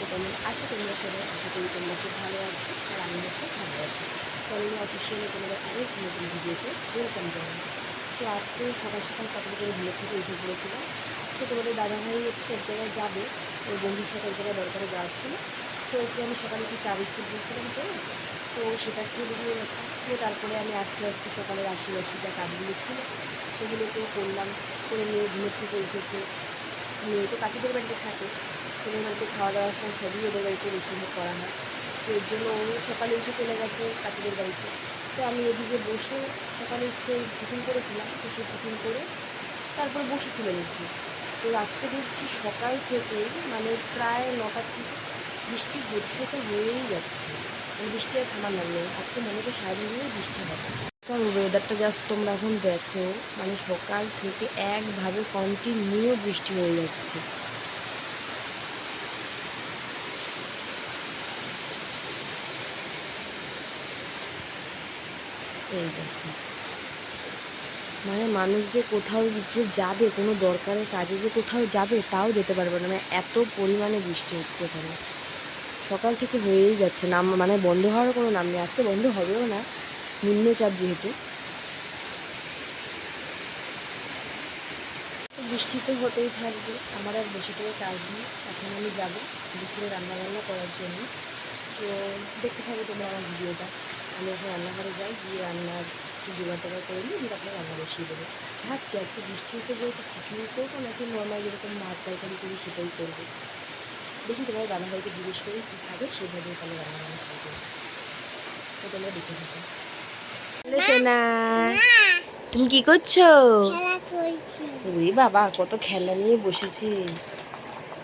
তো কেমন আছো তোমরা সবাই আশা করি তোমরা খুব ভালো আছো আর আমি খুব ভালো আছি। কলেজ অফিসিয়ালি তোমাদের আরেক নতুন ভিডিওতে ওয়েলকাম জানাই তো আজকে সকাল সকাল কখন করে ভিড় থেকে উঠে পড়েছিলাম, তো তোমাদের দাদাভাই হচ্ছে এক জায়গায় যাবে ওই বন্ধুর সাথে এক জায়গায় দরকারে যাওয়ার ছিল তো একটু আমি সকালে একটু চা বিস্কুট দিয়েছিলাম তো তো সেটা খেয়ে বেরিয়ে গেছে। তো তারপরে আমি আস্তে আস্তে সকালের আশি আশি যা কাজগুলো ছিল সেগুলোকেও করলাম, করে নিয়ে ঘুমের থেকে উঠেছে। মেয়ে তো কাকিদের বাড়িতে থাকে বাড়িতে খাওয়া দাওয়া স্নান সবই ওদের বাড়িতে বেশিরভাগ করা হয়। তো এর জন্য ও সকালে উঠে চলে গেছে কাকিদের বাড়িতে। তো আমি এদিকে বসে সকালে হচ্ছে টিফিন করেছিলাম, তো সেই টিফিন করে তারপর বসেছিলাম একটু। তো আজকে দেখছি সকাল থেকে মানে প্রায় নটা থেকে বৃষ্টি হচ্ছে তো হয়েই যাচ্ছে। মানে বৃষ্টি আর থামার নাম নেই। আজকে মনে হচ্ছে সারাদিনই বৃষ্টি হবে। কারণ ওয়েদারটা জাস্ট তোমরা এখন দেখো মানে সকাল থেকে একভাবে কন্টিনিউ বৃষ্টি হয়ে যাচ্ছে। এই দেখো। মানে মানুষ যে কোথাও যে যাবে, কোনো দরকারের কাজে যে কোথাও যাবে, তাও যেতে পারবে না। মানে এত পরিমাণে বৃষ্টি হচ্ছে এখানে। সকাল থেকে হয়েই যাচ্ছে। নাম মানে বন্ধ হওয়ার কোনো নাম নেই। আজকে বন্ধ হবেও না। নিম্নচাপ যেহেতু। বৃষ্টি তো হতেই থাকবে। আমার আর বেশি করে কাজ নেই। এখন আমি যাব দুপুরে রান্নাবান্না করার জন্য। তো দেখতে থাকো তোমরা আমার ভিডিওটা। আমি এখন রান্নাঘরে যাই গিয়ে রান্নার জোগাড় টোগাড় করে নিই দিয়ে তারপরে রান্না বসিয়ে দেবো। ভাবছি আজকে বৃষ্টি হতে যেহেতু খিচুড়ি করব নাকি নর্মাল যেরকম ভাত তরকারি করি সেটাই করব। দেখি তোমার দাদাভাইকে জিজ্ঞেস করি কী খাবে সেভাবে তাহলে রান্না বান্না শুরু করব। তো তোমরা দেখে থাকো। সোনা তুমি কি করছ? খেলা বাবা কত খেলা নিয়ে বসেছে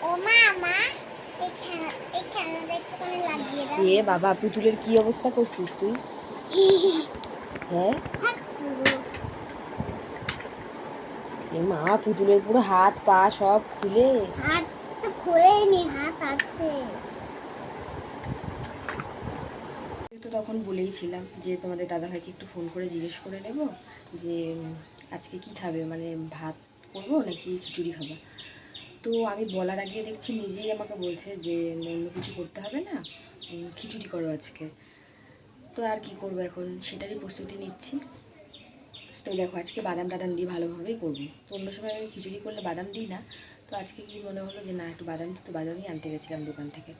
ও মা মা এই খেলা এই খেলাটা একটুখানি লাগিয়ে দাও এ বাবা পুতুলের কি অবস্থা করছিস তুই? হ্যাঁ? এ মা পুতুলের পুরো হাত পা সব খুলে। হাত তো খোলেই নি হাত আছে। তো তখন বলেইছিলাম যে তোমাদের দাদাভাইকে একটু ফোন করে জিজ্ঞেস করে নেব যে আজকে কি খাবে? মানে ভাত করব নাকি খিচুড়ি খাবা? তো আমি বলার আগে দেখছি নিজেই আমাকে বলছে যে অন্য কিছু করতে হবে না। খিচুড়ি করো আজকে। তো আর কি করব এখন? সেটারই প্রস্তুতি নিচ্ছি। তো দেখো, আজকে বাদাম টাদাম দিয়ে ভালোভাবেই করব। তো অন্য সময় আমি খিচুড়ি করলে বাদাম দিই না। তো আজকে কি মনে হলো যে, না, একটু বাদাম তো বাদামই আনতে গেছিলাম দোকান থেকে।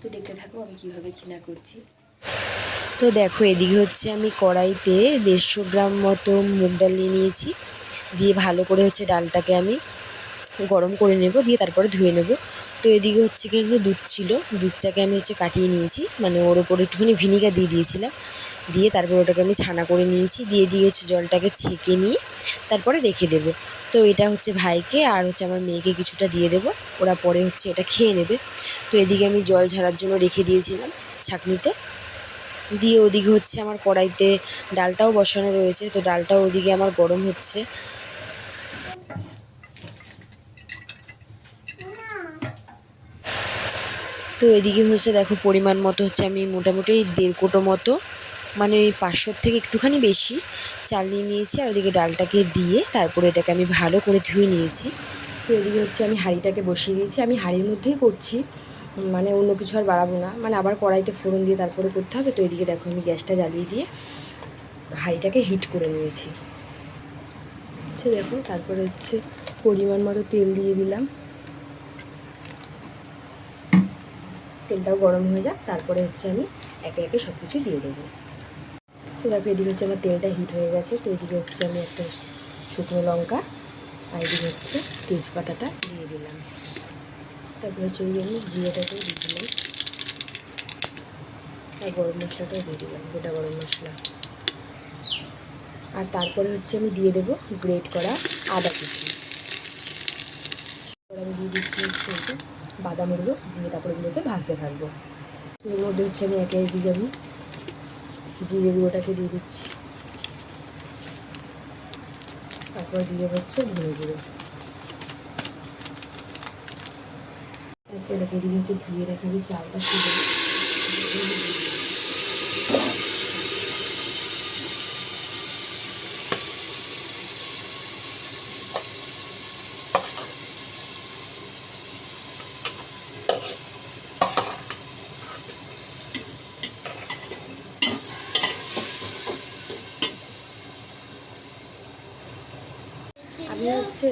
তো দেখতে থাকো আমি কীভাবে কিনা করছি। তো দেখো, এদিকে হচ্ছে আমি কড়াইতে দেড়শো গ্রাম মতো মুগ ডাল নিয়ে নিয়েছি। দিয়ে ভালো করে হচ্ছে ডালটাকে আমি গরম করে নেব, দিয়ে তারপরে ধুয়ে নেব। তো এদিকে হচ্ছে কিন্তু দুধ ছিল। দুধটাকে আমি হচ্ছে কাটিয়ে নিয়েছি। মানে ওর ওপরে একটুখানি ভিনিগার দিয়ে দিয়েছিলাম। দিয়ে তারপর ওটাকে আমি ছানা করে নিয়েছি। দিয়ে দিয়ে হচ্ছে জলটাকে ছেঁকে নিয়ে তারপরে রেখে দেব। তো এটা হচ্ছে ভাইকে আর হচ্ছে আমার মেয়েকে কিছুটা দিয়ে দেবো। ওরা পরে হচ্ছে এটা খেয়ে নেবে। তো এদিকে আমি জল ঝাড়ার জন্য রেখে দিয়েছিলাম ছাঁকনিতে। দিয়ে ওদিকে হচ্ছে আমার কড়াইতে ডালটাও বসানো রয়েছে। তো ডালটাও ওদিকে আমার গরম হচ্ছে। তো এদিকে হচ্ছে দেখো পরিমাণ মতো হচ্ছে আমি মোটামুটি দেড় কোটো মতো মানে ওই পাঁচশোর থেকে একটুখানি বেশি চাল নিয়ে নিয়েছি আর ওদিকে ডালটাকে দিয়ে তারপরে এটাকে আমি ভালো করে ধুয়ে নিয়েছি। তো এদিকে হচ্ছে আমি হাঁড়িটাকে বসিয়ে দিয়েছি, আমি হাঁড়ির মধ্যেই করছি মানে অন্য কিছু আর বাড়াবো না মানে আবার কড়াইতে ফোড়ন দিয়ে তারপরে করতে হবে। তো এদিকে দেখো আমি গ্যাসটা জ্বালিয়ে দিয়ে হাঁড়িটাকে হিট করে নিয়েছি। আচ্ছা দেখো, তারপরে হচ্ছে পরিমাণ মতো তেল দিয়ে দিলাম। তেলটাও গরম হয়ে যাক, তারপরে হচ্ছে আমি একে একে সব কিছু দিয়ে দেবো। তো দেখো, এদিকে হচ্ছে আমার তেলটা হিট হয়ে গেছে, তো এদিকে হচ্ছে আমি একটা শুকনো লঙ্কা আর এদিকে হচ্ছে তেজপাতাটা দিয়ে দিলাম। তারপরে হচ্ছে এদিকে আমি জিরেটাকেও দিয়ে দিলাম। আর গরম মশলাটাও দিয়ে দিলাম, গোটা গরম মশলা। আর তারপরে হচ্ছে আমি দিয়ে দেবো গ্রেট করা আদা কুচি এবার আমি দিয়ে দিচ্ছি হচ্ছে এই যে বাদামগুলো দিয়ে তারপরে এগুলোকে ভাজতে থাকব। এর মধ্যে হচ্ছে আমি একে এদিকে আমি জিরে গুঁড়োটাকে দিয়ে দিচ্ছি। তারপর দিয়ে হচ্ছে ধনে গুঁড়ো। এটাকে এদিকে হচ্ছে ধুয়ে রেখে আমি চালটা তুলে হচ্ছে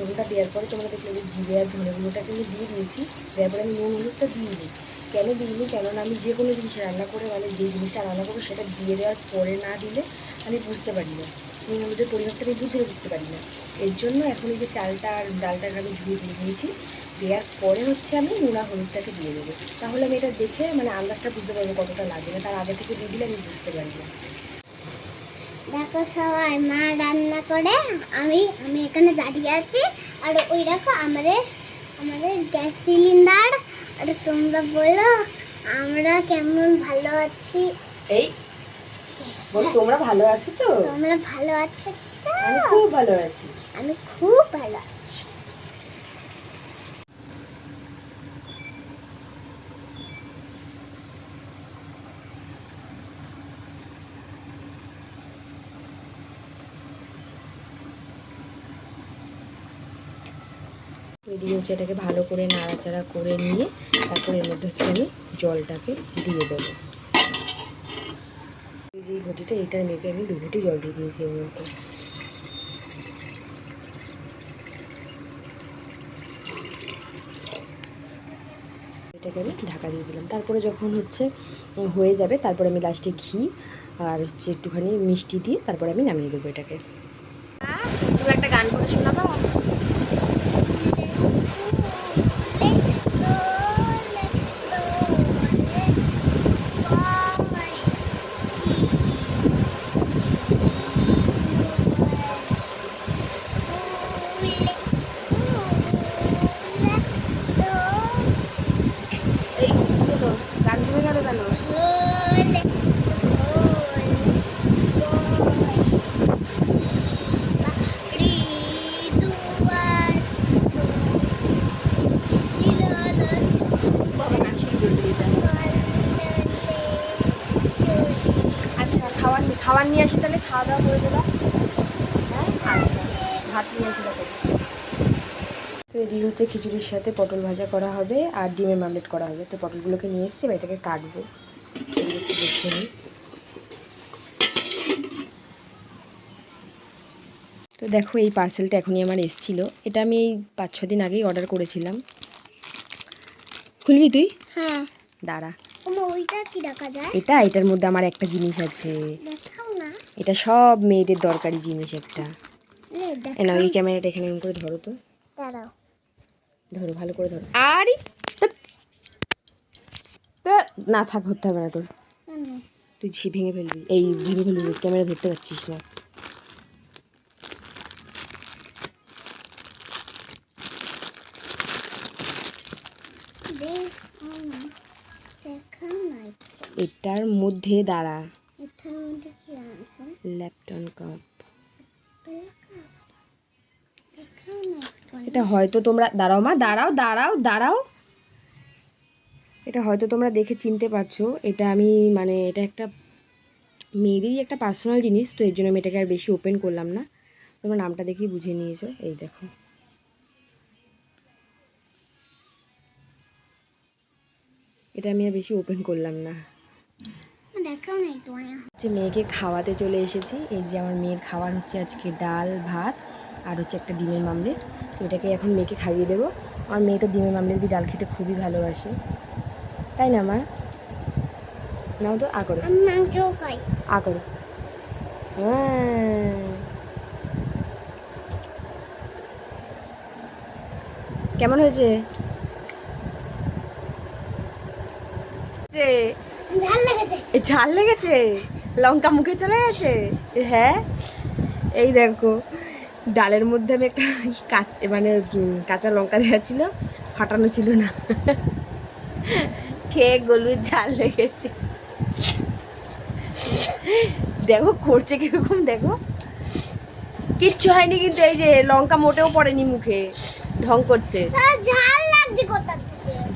ফোনটা দেওয়ার পরে তোমরা দেখলে যে জিরে আর ধনে গুঁড়োটাকে আমি দিয়ে দিয়েছি, দেওয়ার পরে আমি নুন হলুদটা দিয়ে দিই। কেন দিইনি কেননা আমি যে কোনো জিনিস রান্না করে মানে যে জিনিসটা রান্না করব সেটা দিয়ে দেওয়ার পরে না দিলে আমি বুঝতে পারি না। নুন হলুদের পরিমাপটা আমি বুঝে উঠতে পারি না। এর জন্য এখন এই যে চালটা আর ডালটাকে আমি ধুয়ে দিয়ে দিয়েছি, দেওয়ার পরে হচ্ছে আমি নুন হলুদটাকে দিয়ে দেবো। তাহলে আমি এটা দেখে মানে আন্দাজটা বুঝতে পারব কতটা লাগবে না, তার আগে থেকে দিয়ে দিলে আমি বুঝতে পারি না। দেখো সবাই মা রান্না করে আমি আমি এখানে দাঁড়িয়ে আছি। আর ওই দেখো আমাদের আমাদের গ্যাস সিলিন্ডার। আর তোমরা বলো আমরা কেমন ভালো আছি? এই বল তোমরা ভালো আছো তো? তোমরা ভালো আছো তো? আমি খুব ভালো আছি। আমি খুব ভালো আছি। হচ্ছে এটাকে ভালো করে নাড়াচাড়া করে নিয়ে তারপর এর মধ্যে হচ্ছে আমি জলটাকে দিয়ে দেবো। এই যে ঘটিটা এটার মেপে আমি দু ঘটি জল দিয়ে দিয়েছি এর মধ্যে। এটাকে আমি ঢাকা দিয়ে দিলাম। তারপরে যখন হচ্ছে হয়ে যাবে, তারপরে আমি লাস্টে ঘি আর হচ্ছে একটুখানি মিষ্টি দিয়ে তারপরে আমি নামিয়ে দেবো এটাকে। একটা গান করে শোনাবো এই হলো গান থেমে গেল কেন বাবা নাচ শুরু করে দিয়েছে আচ্ছা খাবার নিয়ে আসি তাহলে খাওয়া দাওয়া করে দেবা। হ্যাঁ আচ্ছা ভাত নিয়ে আসি তাহলে। তো এদিকে হচ্ছে খিচুড়ির সাথে পটল ভাজা করা হবে আর ডিমের মামলেট করা হবে। তো পটলগুলোকে নিয়ে এসেছি বা এটাকে কাটবো। এদিকে দেখে নিই। তো দেখো এই পার্সেলটা এখনই আমার এসেছিল। এটা আমি এই পাঁচ ছ দিন আগেই অর্ডার করেছিলাম। খুলবি তুই? হ্যাঁ। দাঁড়া। ওইটা কি রাখা যায়? এটা এটার মধ্যে আমার একটা জিনিস আছে। এটা সব মেয়েদের দরকারি জিনিস একটা। নে এই ক্যামেরাটা এখানে এরকম করে ধরো তো। দাঁড়াও। ধরো ভালো করে ধরো। আরে তা না থাক ধরতে হবে না তোর। তুই ঝি ভেঙে ফেলবি। এই ভেঙে ফেলবি। ক্যামেরা ধরতে পারছিস না দেখাও না দেখাও না এটার মধ্যে দাঁড়া। এটার মধ্যে কি আছে? Lipton cup. এটা হয়তো তোমরা দাঁড়াও মা দাঁড়াও দাঁড়াও দাঁড়াও। এটা হয়তো তোমরা দেখে চিনতে পারছ। এটা আমি মানে এটা একটা মেয়েদেরই একটা পার্সোনাল জিনিস তো এর জন্য আমি এটাকে আর বেশি ওপেন করলাম না। তোমরা নামটা দেখেই বুঝে নিয়েছো। এই দেখো। এটা আমি আর বেশি ওপেন করলাম না দেখাও না একটু আয়া হচ্ছে মেয়েকে খাওয়াতে চলে এসেছি। এই যে আমার মেয়ের খাবার হচ্ছে আজকে ডাল ভাত আর হচ্ছে একটা ডিমের মামলেট। তো এটাকে এখন মেয়েকে খাইয়ে দেবো। আমার মেয়ে তো ডিমের মামলেট দিয়ে ডাল খেতে খুবই ভালোবাসে। তাই না আমার নাও তো আ করো। আ করো। হ্যাঁ। কেমন হয়েছে? যে ঝাল লেগেছে। ঝাল লেগেছে? লঙ্কা মুখে চলে গেছে? হ্যাঁ? এই দেখো ডালের মধ্যে আমি একটা কাঁচ মানে কাঁচা লঙ্কা দেওয়া ছিল ফাটানো ছিল না। খেয়ে গলুর ঝাল লেগেছে। দেখো করছে কীরকম দেখো। কিচ্ছু হয়নি কিন্তু এই যে লঙ্কা মোটেও পড়েনি মুখে। ঢং করছে।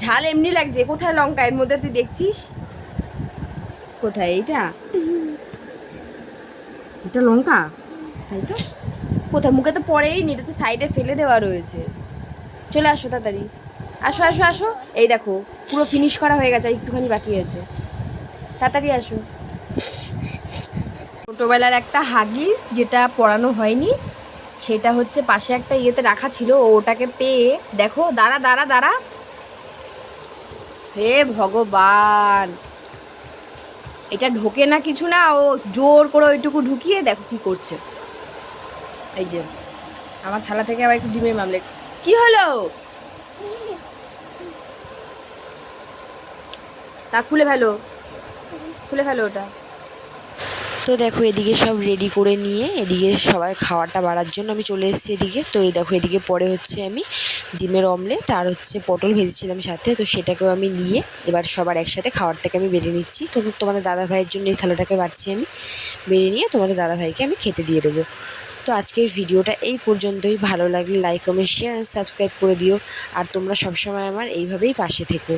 ঝাল এমনি লাগছে। কোথায় লঙ্কা? এর মধ্যে তুই দেখছিস? কোথায় এইটা? এটা লঙ্কা? তাই তো? কোথায়? মুখে তো পড়েই নি, এটা তো সাইডে ফেলে দেওয়া রয়েছে। চলে আসো তাড়াতাড়ি। আসো আসো আসো। এই দেখো, পুরো ফিনিশ করা হয়ে গেছে একটুখানি বাকি আছে। তাড়াতাড়ি আসো। ছোটোবেলার একটা হাগিস যেটা পড়ানো হয়নি, সেটা হচ্ছে পাশে একটা ইয়েতে রাখা ছিল ওটাকে পেয়ে, দেখো, দাঁড়া দাঁড়া দাঁড়া। হে ভগবান! এটা ঢোকে না কিছু না, ও জোর করে ওইটুকু ঢুকিয়ে দেখো কি করছে। এই যে, আমার থালা থেকে আবার একটু ডিমের মামলে। কি হলো? তা খুলে ফেলো। খুলে ফেলো ওটা। তো দেখো, এদিকে সব রেডি করে নিয়ে এদিকে সবার খাওয়াটা বাড়ার জন্য আমি চলে এসেছি এদিকে। তো এই দেখো, এদিকে পরে হচ্ছে আমি ডিমের অমলেট আর হচ্ছে পটল ভেজেছিলাম সাথে। তো সেটাকেও আমি নিয়ে এবার সবার একসাথে খাবারটাকে আমি বেড়ে নিচ্ছি। তো তোমাদের দাদা ভাইয়ের জন্য এই থালাটাকে বাড়ছি আমি। বেড়ে নিয়ে তোমাদের দাদা ভাইকে আমি খেতে দিয়ে দেবো। তো আজকের ভিডিওটা এই পর্যন্তই। ভালো লাগলে লাইক কমেন্ট শেয়ার সাবস্ক্রাইব করে দিও। আর তোমরা সবসময় আমার এইভাবেই পাশে থেকো।